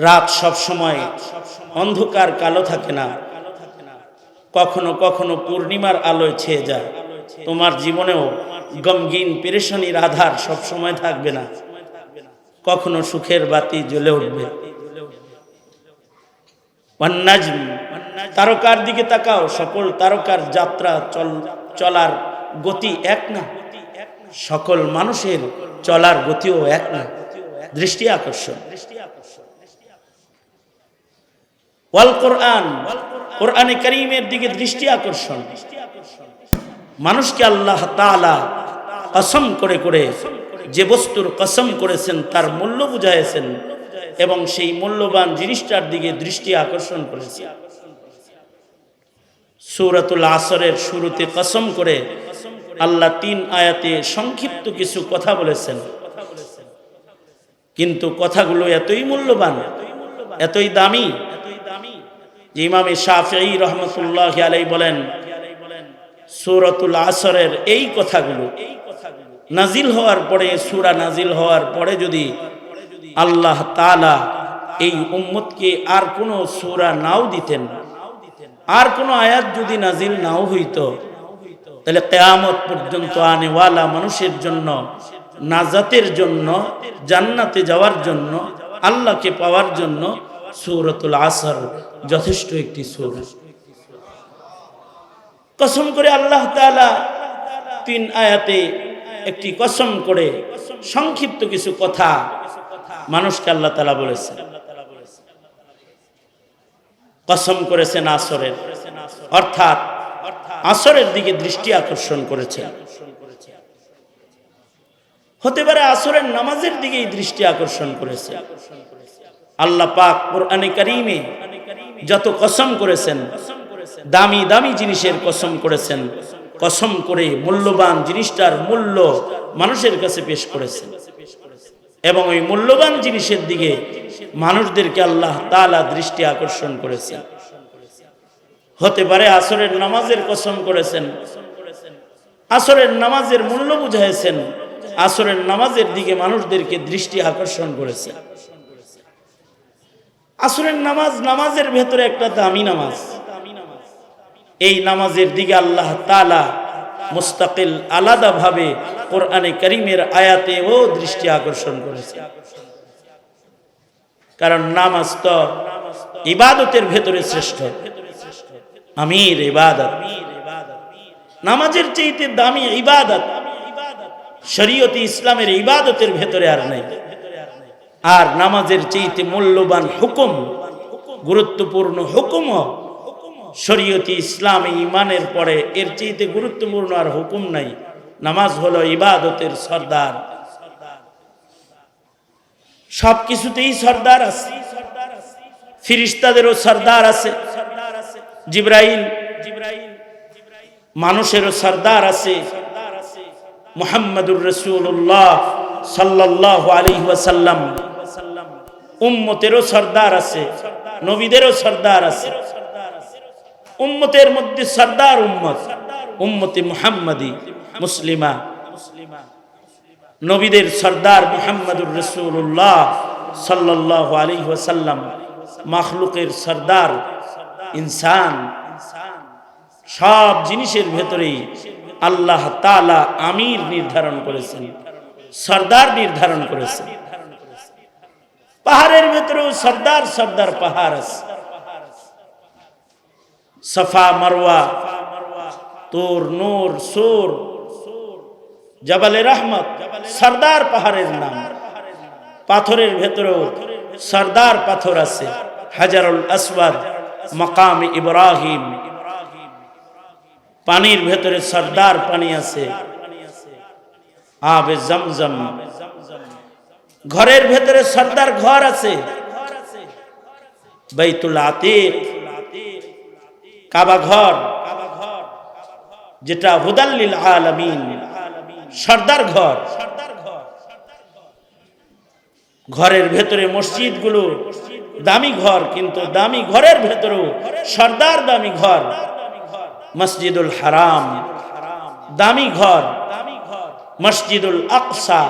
রাত সব সময় অন্ধকার, কালো থাকে না। কখনো কখনো পূর্ণিমার আলোয় ছেয়ে যায়। তোমার জীবনেও গমগিন পেরেশানির আধার সব সময় থাকবে না। কখনো সুখের বাতি জ্বলে উঠবে। তারকার দিকে তাকাও। সকল তারকার যাত্রা চল, চলার গতি এক না। সকল মানুষের চলার গতিও এক না। দৃষ্টি আকর্ষণ। ওয়াল কোরআন, কোরআনে করিমের দিকে দৃষ্টি আকর্ষণ। মানুষকে আল্লাহ তাআলা কসম করে করে যে বস্তুর কসম করেছেন, তার মূল্য বুঝাইছেন এবং সেই মূল্যবান জিনিসটার দিকে দৃষ্টি আকর্ষণ করেছে সূরাতুল আসরের শুরুতে কসম করে আল্লাহ তিন আয়াতে সংক্ষিপ্ত কিছু কথা বলেছেন। কিন্তু কথাগুলো এতই মূল্যবান, এতই দামি যে ইমামে শাফি রহমতুল্লাহ আলাই বলেন, সূরাতুল আসরের এই কথাগুলো নাজিল হওয়ার পরে, সূরা নাজিল হওয়ার পরে যদি আল্লাহ তাআলা এই উম্মতকে আর কোনো সুরা নাও দিতেন, আর কোনো আয়াত যদি নাজিল নাও হইত, তাহলে কেয়ামত পর্যন্ত আনেওয়ালা মানুষের জন্য, নাজাতের জন্য, জান্নাতে যাওয়ার জন্য, আল্লাহকে পাওয়ার জন্য সূরাতুল আসর যথেষ্ট একটি সূরা। কসম করে আল্লাহ তাআলা তিন আয়াতে একটি কসম করে সংক্ষিপ্ত কিছু কথা মানুষকে আল্লাহ তাআলা বলেছেন। কসম করেছেন আসরের, অর্থাৎ আসরের দিকে দৃষ্টি আকর্ষণ করেছে হতে পারে আসরের নামাজের দিকেই দৃষ্টি আকর্ষণ করেছে আল্লাহ পাক কোরআনে কারিমে যত কসম করেছেন, দামি দামি জিনিসের কসম করেছেন, কসম করে মূল্যবান জিনিসটার মূল্য মানুষের কাছে পেশ করেছেন। এবং ওই মূল্যবান জিনিসের দিকে মানুষদেরকে আল্লাহ তাআলা দৃষ্টি আকর্ষণ করেছেন। হতে পারে আসরের নামাজের কসম করেছেন, আসরের নামাজের মূল্য বুঝাইছেন, আসরের নামাজের দিকে মানুষদেরকে দৃষ্টি আকর্ষণ করেছেন। আসরের নামাজ নামাজের ভেতরে একটা দামি নামাজ। এই নামাজের দিকে আল্লাহ তালা মুস্তাকিল আলাদাভাবে কোরআনে করিমের আয়াতে ও দৃষ্টি আকর্ষণ করেছে। কারণ নামাজ তো ইবাদতের ভেতরে শ্রেষ্ঠ। আমির ইবাদত। নামাজের চাইতে দামি ইবাদত শরীয়তি ইসলামের ইবাদতের ভেতরে আর নাই। আর নামাজের চাইতে মূল্যবান হুকুম, গুরুত্বপূর্ণ হুকুম শরীয়তি ইসলাম ইমানের পরে এর চাইতে গুরুত্বপূর্ণ আর হুকুম নাই। নামাজ হলো ইবাদতের সর্দার। সব কিছুতেই সর্দার আছে। ফিরিস্তাদেরও সর্দার আছে। জিব্রাইল মানুষেরও সর্দার আছে। মোহাম্মদুর রসুল্লাহ সাল্লাহ আলী ওয়াসাল্লাম উম্মতেরও সর্দার আছে, নবীদেরও সর্দার আছে। উম্মতের মধ্যে সর্দার উম্মত, উম্মতে মুহাম্মদি মুসলিমা। নবীদের সর্দার মুহাম্মদুর রসুল্লাহ সাল্লাহ আলী ওয়াসাল্লাম, মাখলুকের সর্দার, ইনসান। সব জিনিসের ভেতরেই আল্লাহ তালা আমির নির্ধারণ করেছেন, সর্দার নির্ধারণ করেছেন। পাহাড়ের ভেতরেও সর্দার সর্দার পাহাড় আছে। সফা মারওয়া, তোর, নূর, সোর, জবালে রহমত, সর্দার পাহাড়ের নাম। পাথরের ভেতরেও সর্দার পাথর আছে। হাজারুল আসওয়াদ মাকাম ইব্রাহিম। পানির ভেতরে সর্দার পানি আছে। আবে জমজম ঘরের ভেতরে সর্দার ঘর আছে। কাবা ঘর, যেটা হুদাল্লিল আলামিন, সর্দার ঘর। ঘরের ভেতরে মসজিদগুলো দামি ঘর, কিন্তু দামি ঘরের ভেতরেও সর্দার দামি ঘর। মসজিদুল হারাম, দামি ঘর। মসজিদুল আকসা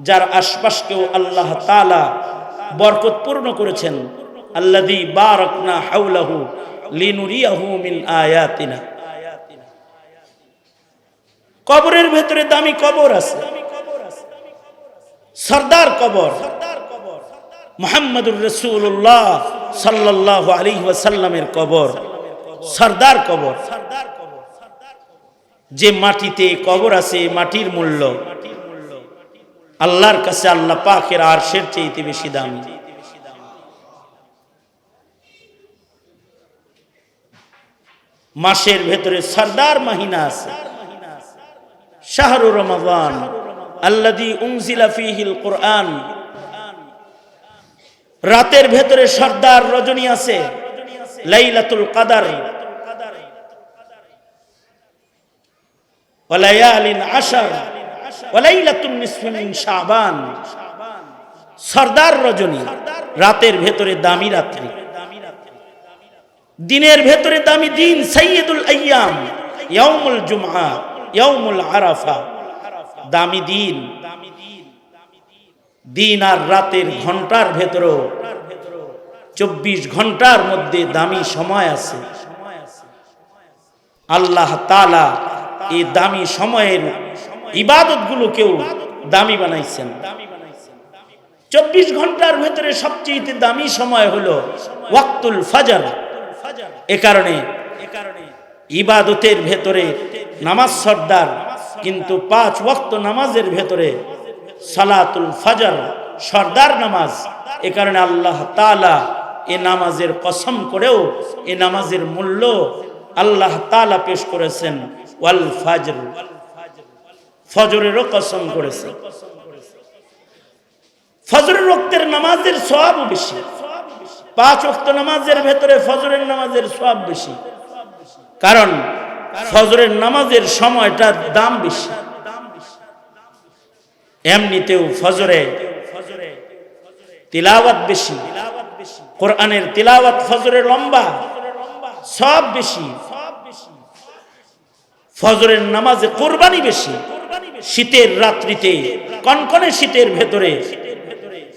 যার আশপাশকেও আল্লাহ তালা বরকতপূর্ণ করেছেন। আল্লাযী বারাকনা হাওলাহু লিনুরিয়াহু মিন আয়াতিনা। কবরের ভেতরে দামি কবর আছে। সর্দার কবর। মোহাম্মদুর রসুল্লাহ সাল্লাহ আলী ওয়াসাল্লামের কবর। সর্দার কবর। যে মাটিতে কবর আছে, মাটির মূল্য। আল্লাহর কাছে আল্লাহ পাকের আর সের চেয়েতে বেশি দামি। মাসের ভেতরে সর্দার মাহিনা আছে। শাহরু রমাদান আল্লাদি কোরআন। রাতের ভেতরে সর্দার রজনী আছে, লাইলাতুল কাদার। ওয়ালায়ালিন আশার। ওয়ালাইলাতুন সর্দার রজনী, রাতের ভেতরে দামি রাত্রি। দিনের ভেতরে দামি দিন সৈয়দুল আইয়াম, ইয়াউমুল জুমআ আরাফা। দামি দিন। দিন আর রাতের ঘণ্টার ভেতরেও চব্বিশ ঘণ্টার মধ্যে দামি সময় আছে। আল্লাহ তালা এই দামি সময়ের ইবাদত গুলোকেও দামি বানাইছেন। চব্বিশ ঘণ্টার ভেতরে সবচেয়ে দামি সময় হলো ওয়াক্তুল ফাজার। এ কারণে ইবাদতের ভেতরে নামাজ সর্দার, কিন্তু পাঁচ ওয়াক্ত নামাজের ভেতরে সালাতুল ফাজার, সর্দার নামাজ। এ কারণে আল্লাহ তালা এ নামাজের কসম করেও এ নামাজের মূল্য আল্লাহ তালা পেশ করেছেন। ওয়াল ফাজর। ফজরেরও কসম করেছে। ফজরের রক্তের নামাজের সব বেশি। পাঁচ ওক্ত নামাজের ভেতরে ফজরের নামাজের সব বেশি। কারণ ফজরের নামাজের সময়টার দাম বেশি। এমনিতেও ফজরে তিলাওয়াত বেশি। কোরআনের তিলাওয়াত ফজরে লম্বা সব বেশি। ফজরের নামাজে কোরবানি বেশি। শীতের রাত্রিতে, কনকনে শীতের ভেতরে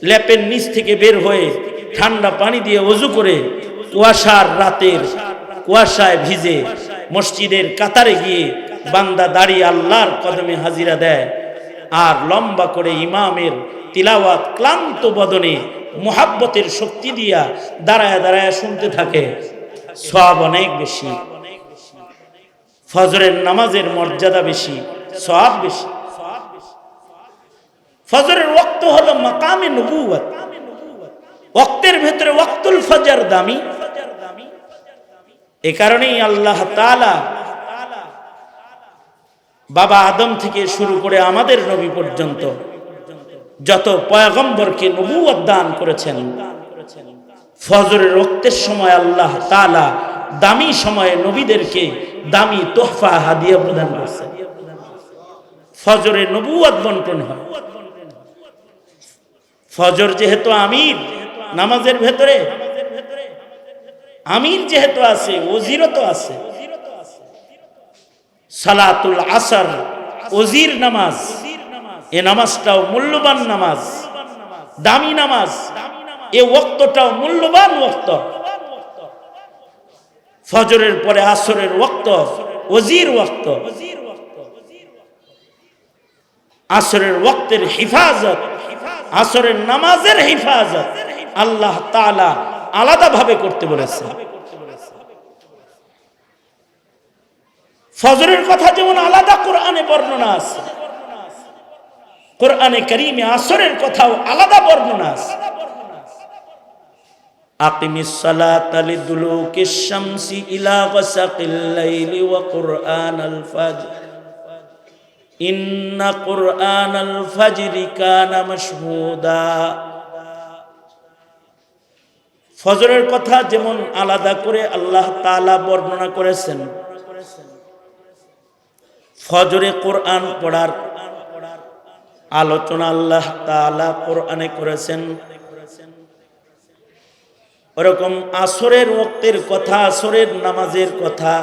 ল্যাপের নিচ থেকে বের হয়ে ঠান্ডা পানি দিয়ে অজু করে কুয়াশার রাতের কুয়াশায় ভিজে মসজিদের কাতারে গিয়ে বান্দা দাঁড়িয়ে আল্লাহর কদমে হাজিরা দেয় আর লম্বা করে ইমামের তিলাওয়াত ক্লান্ত বদনে মোহাব্বতের শক্তি দিয়া দাঁড়ায় দাঁড়ায় শুনতে থাকে। সব অনেক বেশি। ফজরের নামাজের মর্যাদা বেশি, সব বেশি। ফজরের ওক্ত হলো মাকামে নবুয়ত ওক্তের ভেতরে ওয়াক্তুল ফজর দামি। এ কারণেই আল্লাহ তাআলা বাবা আদম থেকে শুরু করে আমাদের নবী পর্যন্ত যত পয়গম্বরকে নবুয়ত দান করেছেন, ফজরের রক্তের সময় আল্লাহ তালা দামি সময়ে নবীদেরকে দামি তোহফা, হাদিয়া প্রদান করছেন। ফজরে নবুয়ত বন্টন হয়। ফজর যেহেতু আমির নামাজের ভেতরে আমির যেহেতু আছে, ওজিরও তো আছে। সালাতুল আসর, ওজির নামাজ, এ নামাজটাও মূল্যবান নামাজ, দামি নামাজ, এ ওক্তটাও মূল্যবান ওক্ত। ফজরের পরে আসরের ওক্ত, ওজির ওক্ত। আসরের ওক্তের হিফাজত আসরের নামাজের হিফাজত আল্লাহ তালা আলাদাভাবে করতে বলেছে। ফজরের কথা যেমন আলাদা কোরআনে বর্ণনা আছে, কোরআনে করিমে আসরের কথাও আলাদা বর্ণনা আছে। আকিমিস সালাতা লিদুলুকিশ শামসি ইলা গাসাকিল লাইলি ওয়া কুরআনাল ফাজর ইন্না কুরআনাল ফাজরি কানা মাশহুদা। ফজরের কথা যেমন আলাদা করে আল্লাহ তাআলা বর্ণনা করেছেন, ফজরে কোরআন পড়ার আলোচনা আল্লাহ তাআলা কোরআনে করেছেন। ওরকম আসরের ওক্তের কথা, আসরের নামাজের কথা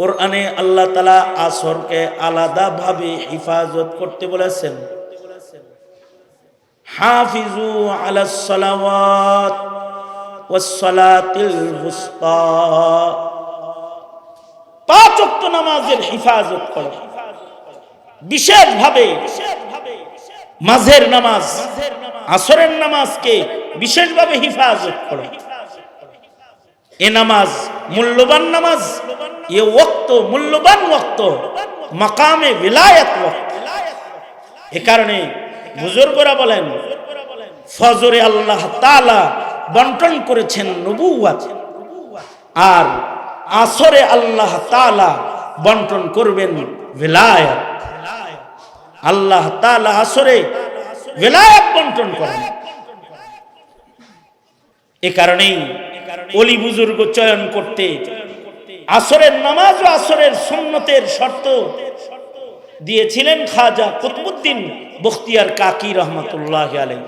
কোরআনে আল্লাহ তালা আসরকে আলাদাভাবে হিফাজত করতে বলেছেন। হাফিজু আলাস সালাওয়াত ওয়াস সালাতিল বুসতা পাঁচ ওয়াক্ত নামাজের হেফাজত করো। বিশেষভাবে মাঝের নামাজ, আসরের নামাজকে বিশেষভাবে হেফাজত করো। এ নামাজ মূল্যবান নামাজ। এ ওক্ত, মূল্যবান ওক্ত, মাকামে বিলায়াত এ কারণে বুজুর্গরা বলেন, ফজরে আল্লাহ তাআলা বন্টন করেছেন নবুয়াত আর আসরে আল্লাহ তাআলা বন্টন করবেন বিলায়াত। আল্লাহ তাআলা আসরে বিলায়াত বন্টন করেন। এ কারণেই অলি বুজুর্গ চয়ন করতে, আসরের নামাজ ও আসরের সুন্নতের শর্ত দিয়েছিলেন খাজা কুতবুদ্দিন বখতিয়ার কাকি রহমতুল্লাহ আলাই